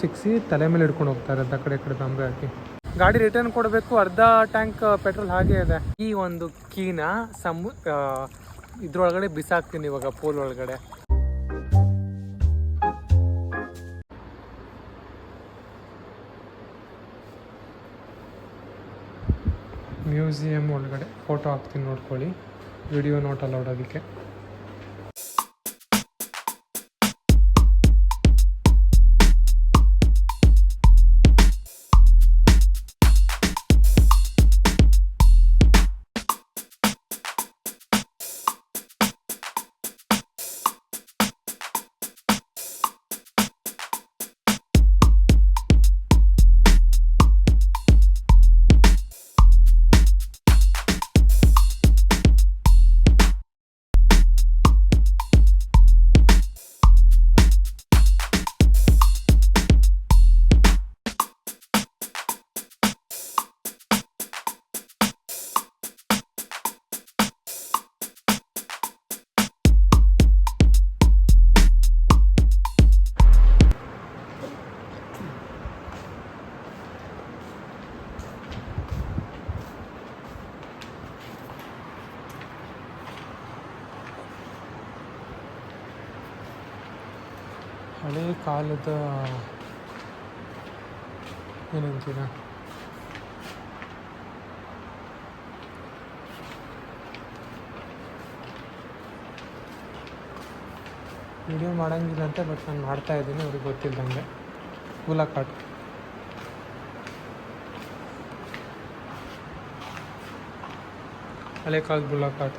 ಸಿಕ್ಸಿ ತಲೆ ಮೇಲೆ ಹಿಡ್ಕೊಂಡು ಹೋಗ್ತಾರೆ ಅರ್ಧ ಕಡೆ ಕಡೆ ತಂಬೆ ಹಾಕಿ. ಗಾಡಿ ರಿಟರ್ನ್ ಕೊಡಬೇಕು, ಅರ್ಧ ಟ್ಯಾಂಕ್ ಪೆಟ್ರೋಲ್ ಹಾಗೆ ಇದೆ. ಈ ಒಂದು ಕೀನ ಸಮು ಇದ್ರೊಳಗಡೆ ಬಿಸಾಕ್ತೀನಿ ಇವಾಗ ಪೋಲ್ ಒಳಗಡೆ. ಮ್ಯೂಸಿಯಂ ಒಳಗಡೆ ಫೋಟೋ ಹಾಕ್ತೀನಿ ನೋಡ್ಕೊಳ್ಳಿ. ವಿಡಿಯೋ ನೋಟ್ ಅಲೌಡ್ ಹಳೆ ಕಾಲದ ಏನಂತೀರ? ವಿಡಿಯೋ ಮಾಡಂಗಿಲ್ಲ ಅಂತ ಬಟ್ ನಾನು ಮಾಡ್ತಾ ಇದ್ದೀನಿ, ಅವ್ರಿಗೆ ಗೊತ್ತಿಲ್ಲದಂಗೆ ಕೂಲಾಕಾಟ್ ಹಳೆ ಕಾಲದ ಬುಲಾಕಾಟ್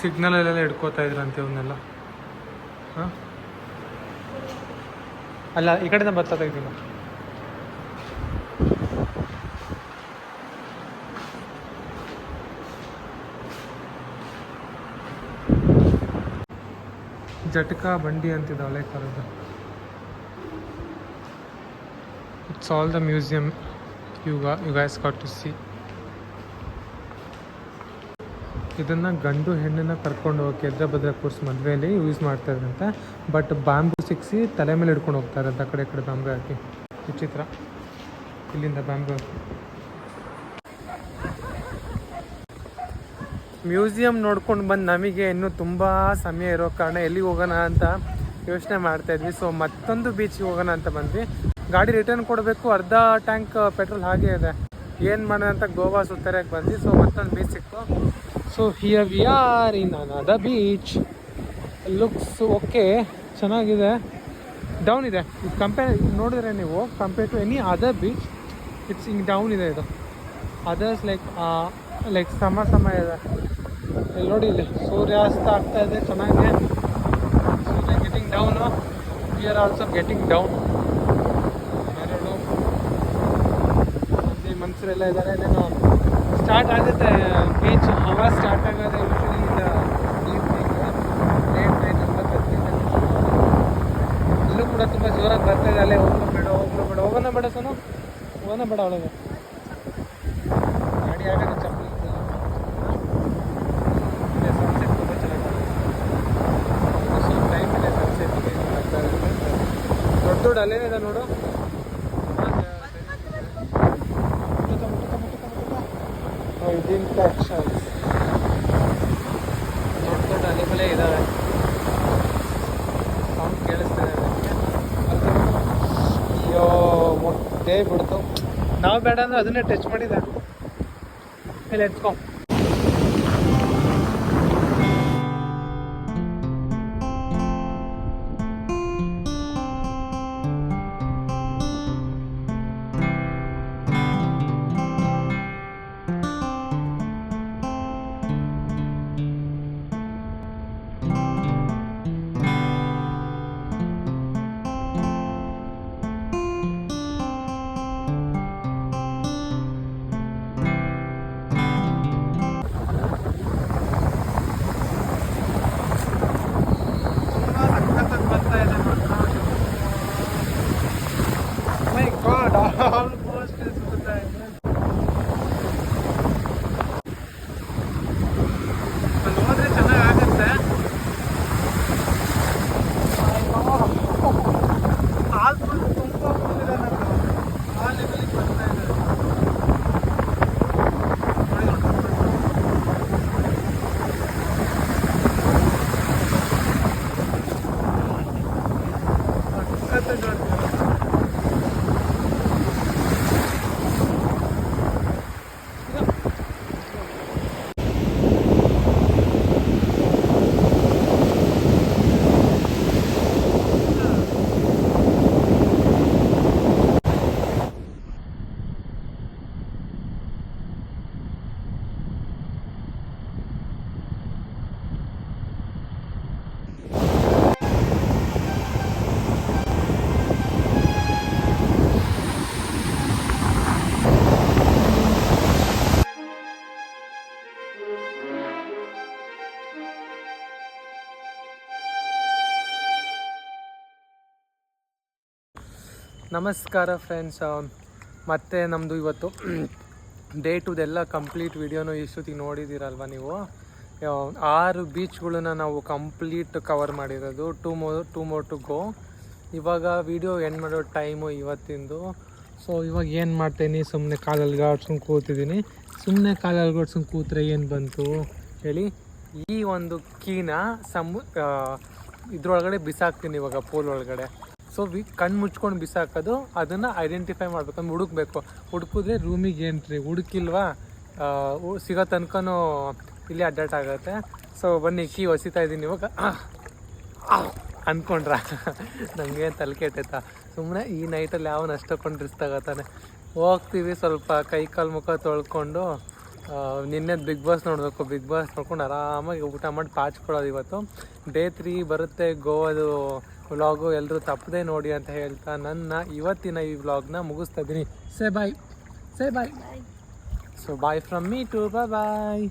ಸಿಗ್ನಲಲ್ಲೆಲ್ಲ ಹಿಡ್ಕೋತಾ ಇದ್ರಂತೆ ಇವನ್ನೆಲ್ಲ ಹಾಂ? ಅಲ್ಲ, ಈ ಕಡೆಯಿಂದ ಬರ್ತಾ ಇದ್ದೀನ ಜಟಕಾ ಬಂಡಿ ಅಂತಿದೆ ಹಳೆ ಕಾಲದ it's all the museum you guys got to see ಇದನ್ನು ಗಂಡು ಹೆಣ್ಣನ್ನ ಕರ್ಕೊಂಡು ಹೋಗಿ ಬದ್ರ ಕೋರ್ಸ್ ಮದುವೆಯಲ್ಲಿ ಯೂಸ್ ಮಾಡ್ತಾರಂತೆ ಬಟ್ ಬ್ಯಾಂಬು ಸಿಕ್ಸಿ ತಲೆ ಮೇಲೆ ಹಿಡ್ಕೊಂಡು ಹೋಗ್ತಾರೆ ಅಂತ ಕಡೆ ಕಡೆ ಬಾಂಬೆ ಹಾಕಿ. ವಿಚಿತ್ರ. ಇಲ್ಲಿಂದ ಬಾಂಬೆ ಹಾಕಿ. ಮ್ಯೂಸಿಯಂ ನೋಡ್ಕೊಂಡು ಬಂದು ನಮಗೆ ಇನ್ನೂ ತುಂಬ ಸಮಯ ಇರೋ ಕಾರಣ ಎಲ್ಲಿಗೆ ಹೋಗೋಣ ಅಂತ ಯೋಚನೆ ಮಾಡ್ತಾ ಇದ್ವಿ. ಸೊ ಮತ್ತೊಂದು ಬೀಚ್ಗೆ ಹೋಗೋಣ ಅಂತ ಬಂದ್ವಿ. ಗಾಡಿ ರಿಟರ್ನ್ ಕೊಡಬೇಕು. ಅರ್ಧ ಟ್ಯಾಂಕ್ ಪೆಟ್ರೋಲ್ ಹಾಗೆ ಇದೆ. ಏನು ಮಾಡೋಣ ಅಂತ ಗೋವಾ ಸುತ್ತಾರಕ್ಕೆ ಬಂದ್ವಿ. ಸೊ ಮತ್ತೊಂದು ಬೀಚ್ ಸಿಕ್ತು. So here we are in another beach looks okay ಚೆನ್ನಾಗಿದೆ. ಡೌನ್ ಇದೆ. ಕಂಪೇರ್ ನೋಡಿದ್ರೆ ನೀವು compare to any other beach it's ಹಿಂಗೆ ಡೌನ್ ಇದೆ ಇದು. ಅದರ್ಸ್ ಲೈಕ್ ಲೈಕ್ ಸಮ ಸಮ ಇದೆ. ಇಲ್ಲಿ ನೋಡಿ ಇಲ್ಲಿ, ಸೂರ್ಯಾಸ್ತ ಆಗ್ತಾ ಇದೆ, ಚೆನ್ನಾಗಿದೆ. ಸೂರ್ಯ getting down we are also getting down ಎರಡು ಮನುಷ್ಯರೆಲ್ಲ ಇದ್ದಾರೆ ಇನ್ನೇನು ಸ್ಟಾರ್ಟ್ ಆಗುತ್ತೆ ಬೀಚ್ ಹವಾ ಸ್ಟಾರ್ಟ್ ಆಗೋದು ಈವ್ನಿಂಗ್ ಲೇಟ್ ಇಲ್ಲೂ ಕೂಡ ತುಂಬ ಜೋರಾಗಿ ಬರ್ತಾ ಇದೆ, ಅಲ್ಲೇ ಹೋಗ್ಲು ಬೇಡ ಹೋಗ್ಲು ಬೇಡ. ಹೋಗೋಣ ಬೇಡ ಸೋನು? ಹೋಗೋಣ ಬೇಡ ಒಳಗೆ. ಗಾಡಿ ಆಗೋದು ಚಪ್ಪಲಿ ಸನ್ಸೆಟ್ ತುಂಬ ಚೆನ್ನಾಗಿ ಟೈಮ್ ಇದೆ ದೊಡ್ಡ ದೊಡ್ಡ ಅಲ್ಲೇನಿದೆ ನೋಡು. ಇನ್ಫೆಕ್ಷನ್ಸ್ ದೊಡ್ಡ ದೊಡ್ಡ ಅಲೆಗಳೇ ಇದ್ದಾವೆ ಸೌಂಡ್ ಕೇಳಿಸ್ತಾ ಇದೆ. ಅಯ್ಯೋ ಮೊಟ್ಟೆ ಬಿಡ್ತು. ನಾವು ಬೇಡ ಅಂದ್ರೆ ಅದನ್ನೇ ಟಚ್ ಮಾಡಿದೆ. ಇಲ್ಲಿ ಎತ್ಕೊ ನಮಸ್ಕಾರ ಫ್ರೆಂಡ್ಸ್ ಮತ್ತೆ ನಮ್ಮದು ಇವತ್ತು ಡೇ ಟುದೆಲ್ಲ ಕಂಪ್ಲೀಟ್ ವಿಡಿಯೋನು ಇಷ್ಟೊತ್ತಿಗೆ ನೋಡಿದ್ದೀರಲ್ವ ನೀವು? ಆರು ಬೀಚ್ಗಳನ್ನ ನಾವು ಕಂಪ್ಲೀಟ್ ಕವರ್ ಮಾಡಿರೋದು. Two more two more to go ಇವಾಗ ವಿಡಿಯೋ ಎಂಡ್ ಮಾಡೋ ಟೈಮು ಇವತ್ತಿಂದು. ಸೊ ಇವಾಗ ಏನು ಮಾಡ್ತೀನಿ? ಸುಮ್ಮನೆ ಕಾಲಲ್ಲಿ ಗಾಡ್ಸ್ಕೊಂಡು ಕೂತಿದ್ದೀನಿ. ಸುಮ್ಮನೆ ಕಾಲಲ್ಲಿ ಗಾಡ್ಸ್ಕೊಂಡು ಕೂತ್ರೆ ಏನು ಬಂತು ಹೇಳಿ? ಈ ಒಂದು ಕೀನ ಸಮು ಇದ್ರೊಳಗಡೆ ಬಿಸಾಕ್ತೀನಿ ಇವಾಗ ಪೋಲ್ ಒಳಗಡೆ. ಸೊ ವಿ ಕಣ್ಣು ಮುಚ್ಕೊಂಡು ಬಿಸಾಕೋದು, ಅದನ್ನು ಐಡೆಂಟಿಫೈ ಮಾಡ್ಬೇಕು. ಅಂದ್ರೆ ಹುಡುಕ್ಬೇಕು. ಹುಡುಕಿದ್ರೆ ರೂಮಿಗೆ ಎಂಟ್ರಿ ಹುಡುಕಿಲ್ವಾ ಸಿಗೋ ತನಕನೂ ಇಲ್ಲಿ ಅಡ್ಡಾಟ್ ಆಗುತ್ತೆ. ಸೊ ಬನ್ನಿ, ಕೀ ಹೊಸಿತಾ ಇದ್ದೀನಿ ಇವಾಗ. ಅಂದ್ಕೊಂಡ್ರ ನನಗೆ ತಲೆ ಕೆಟ್ಟೈತಾ? ಸುಮ್ಮನೆ ಈ ನೈಟಲ್ಲಿ ಯಾವ ಅಷ್ಟೊಂದು ರಿಸ್ಕ್ ತಗೋತಾನೆ. ಹೋಗ್ತೀವಿ ಸ್ವಲ್ಪ, ಕೈ ಕಾಲು ಮುಖ ತೊಳ್ಕೊಂಡು ನಿನ್ನೆ ಬಿಗ್ ಬಾಸ್ ನೋಡಬೇಕು. ಬಿಗ್ ಬಾಸ್ ನೋಡ್ಕೊಂಡು ಆರಾಮಾಗಿ ಊಟ ಮಾಡಿ ಪಾಚ್ಕೊಳ್ಳೋದು ಇವತ್ತು. ಡೇ ತ್ರೀ ಬರುತ್ತೆ ಗೋವಾದು ವ್ಲಾಗು ಎಲ್ಲರೂ ತಪ್ಪದೆ ನೋಡಿ ಅಂತ ಹೇಳ್ತಾ ನನ್ನ ಇವತ್ತಿನ ಈ ವ್ಲಾಗ್ನ ಮುಗಿಸ್ತಾ ಇದ್ದೀನಿ say bye say bye so bye from me to bye